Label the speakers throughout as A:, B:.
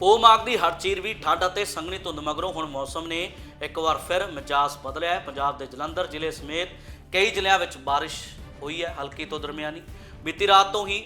A: ਪੋ ਮਾਗ ਦੀ ਹਰ ਚੀਰ ਵੀ ਠੰਡ ਅਤੇ ਸੰਘਣੀ ਧੁੰਦ ਮਗਰੋਂ ਹੁਣ ਮੌਸਮ ਨੇ ਇੱਕ ਵਾਰ ਫਿਰ ਮਿਜਾਜ਼ ਬਦਲਿਆ ਹੈ। ਪੰਜਾਬ ਦੇ ਜਲੰਧਰ ਜ਼ਿਲ੍ਹੇ ਸਮੇਤ ਕਈ ਜ਼ਿਲ੍ਹਿਆਂ ਵਿੱਚ ਬਾਰਿਸ਼ ਹੋਈ ਹੈ ਹਲਕੀ ਤੋਂ ਦਰਮਿਆਨੀ। ਬੀਤੀ ਰਾਤ ਤੋਂ ਹੀ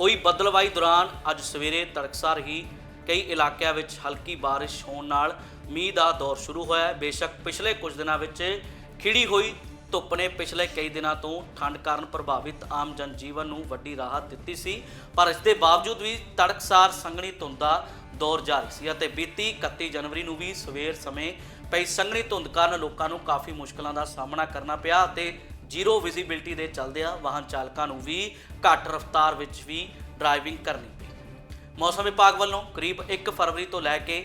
A: ਹੋਈ ਬੱਦਲਵਾਈ ਦੌਰਾਨ ਅੱਜ ਸਵੇਰੇ ਤੜਕਸਾਰ ਹੀ ਕਈ ਇਲਾਕਿਆਂ ਵਿੱਚ ਹਲਕੀ ਬਾਰਿਸ਼ ਹੋਣ ਨਾਲ ਮੀਂਹ ਦਾ ਦੌਰ ਸ਼ੁਰੂ ਹੋਇਆ ਹੈ। ਬੇਸ਼ੱਕ ਪਿਛਲੇ ਕੁਝ ਦਿਨਾਂ ਵਿੱਚ ਖਿੜੀ ਹੋਈ ਧੁੱਪ ਨੇ ਪਿਛਲੇ ਕਈ ਦਿਨਾਂ ਤੋਂ ਠੰਡ ਕਾਰਨ ਪ੍ਰਭਾਵਿਤ ਆਮ ਜਨਜੀਵਨ ਨੂੰ ਵੱਡੀ ਰਾਹਤ ਦਿੱਤੀ ਸੀ। ਪਰ ਇਸ ਦੇ ਬਾਵਜੂਦ ਵੀ ਤੜਕਸਾਰ ਸੰਘਣੀ ਧੁੰਦ ਦਾ ਦੌਰ ਜਾਰੀ ਸੀ ਅਤੇ ਬੀਤੀ 31 ਜਨਵਰੀ ਨੂੰ ਵੀ ਸਵੇਰ ਸਮੇਂ ਪਈ ਸੰਘਣੀ ਧੁੰਦ ਕਾਰਨ ਲੋਕਾਂ ਨੂੰ ਕਾਫੀ ਮੁਸ਼ਕਲਾਂ ਦਾ ਸਾਹਮਣਾ ਕਰਨਾ ਪਿਆ ਅਤੇ ਜ਼ੀਰੋ ਵਿਜ਼ਿਬਿਲਟੀ ਦੇ ਚੱਲਦਿਆਂ ਵਾਹਨ ਚਾਲਕਾਂ ਨੂੰ ਵੀ ਘੱਟ ਰਫ਼ਤਾਰ ਵਿੱਚ ਵੀ ਡਰਾਈਵਿੰਗ ਕਰਨੀ ਪਈ। ਮੌਸਮ ਵਿਭਾਗ ਵੱਲੋਂ ਕਰੀਬ 1 ਫਰਵਰੀ ਤੋਂ ਲੈ ਕੇ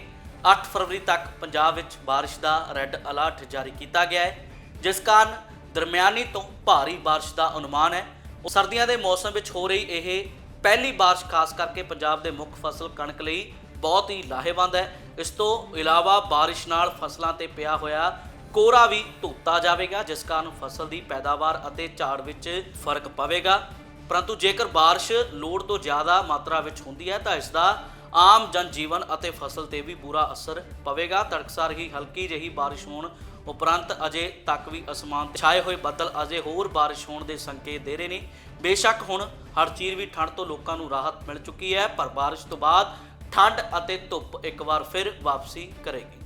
A: 8 ਫਰਵਰੀ ਤੱਕ ਪੰਜਾਬ ਵਿੱਚ ਬਾਰਿਸ਼ ਦਾ ਰੈੱਡ ਅਲਰਟ ਜਾਰੀ ਕੀਤਾ ਗਿਆ ਹੈ, ਜਿਸ ਕਾਰਨ ਦਰਮਿਆਨੀ ਤੋਂ ਭਾਰੀ ਬਾਰਿਸ਼ ਦਾ ਅਨੁਮਾਨ ਹੈ। ਉਹ ਸਰਦੀਆਂ ਦੇ ਮੌਸਮ ਵਿੱਚ ਹੋ ਰਹੀ ਇਹ ਪਹਿਲੀ ਬਾਰਿਸ਼ ਖਾਸ ਕਰਕੇ ਪੰਜਾਬ ਦੇ ਮੁੱਖ ਫਸਲ ਕਣਕ ਲਈ ਬਹੁਤ ਹੀ ਲਾਹੇਵੰਦ ਹੈ। ਇਸ ਤੋਂ ਇਲਾਵਾ ਬਾਰਿਸ਼ ਨਾਲ ਫਸਲਾਂ ਤੇ ਪਿਆ ਹੋਇਆ ਕੋਰਾ ਵੀ ਧੋਤਾ ਜਾਵੇਗਾ, ਜਿਸ ਕਾਰਨ ਫਸਲ ਦੀ ਪੈਦਾਵਾਰ ਅਤੇ ਝਾੜ ਵਿੱਚ ਫ਼ਰਕ ਪਵੇਗਾ। ਪਰੰਤੂ ਜੇਕਰ ਬਾਰਿਸ਼ ਲੋੜ ਤੋਂ ਜ਼ਿਆਦਾ ਮਾਤਰਾ ਵਿੱਚ ਹੁੰਦੀ ਹੈ, ਤਾਂ ਇਸ ਦਾ ਆਮ ਜਨਜੀਵਨ ਅਤੇ ਫਸਲ ਤੇ ਵੀ ਬੁਰਾ ਅਸਰ ਪਵੇਗਾ। ਤੜਕਸਾਰ ਹੀ ਹਲਕੀ ਜਿਹੀ ਬਾਰਿਸ਼ ਹੋਣ ਉਪਰੰਤ ਅਜੇ ਤੱਕ ਵੀ ਅਸਮਾਨ ਤੇ ਛਾਏ ਹੋਏ ਬੱਦਲ ਅਜੇ ਹੋਰ ਬਾਰਿਸ਼ ਹੋਣ ਦੇ ਸੰਕੇਤ ਦੇ ਰਹੇ ਨੇ। ਬੇਸ਼ੱਕ ਹੁਣ ਹਰ ਚੀਜ਼ ਵੀ ਠੰਡ ਤੋਂ ਲੋਕਾਂ ਨੂੰ ਰਾਹਤ ਮਿਲ ਚੁੱਕੀ ਹੈ, ਪਰ ਬਾਰਿਸ਼ ਤੋਂ ਬਾਅਦ ਠੰਡ ਅਤੇ ਧੁੱਪ ਇੱਕ ਵਾਰ ਫਿਰ ਵਾਪਸੀ ਕਰੇਗੀ।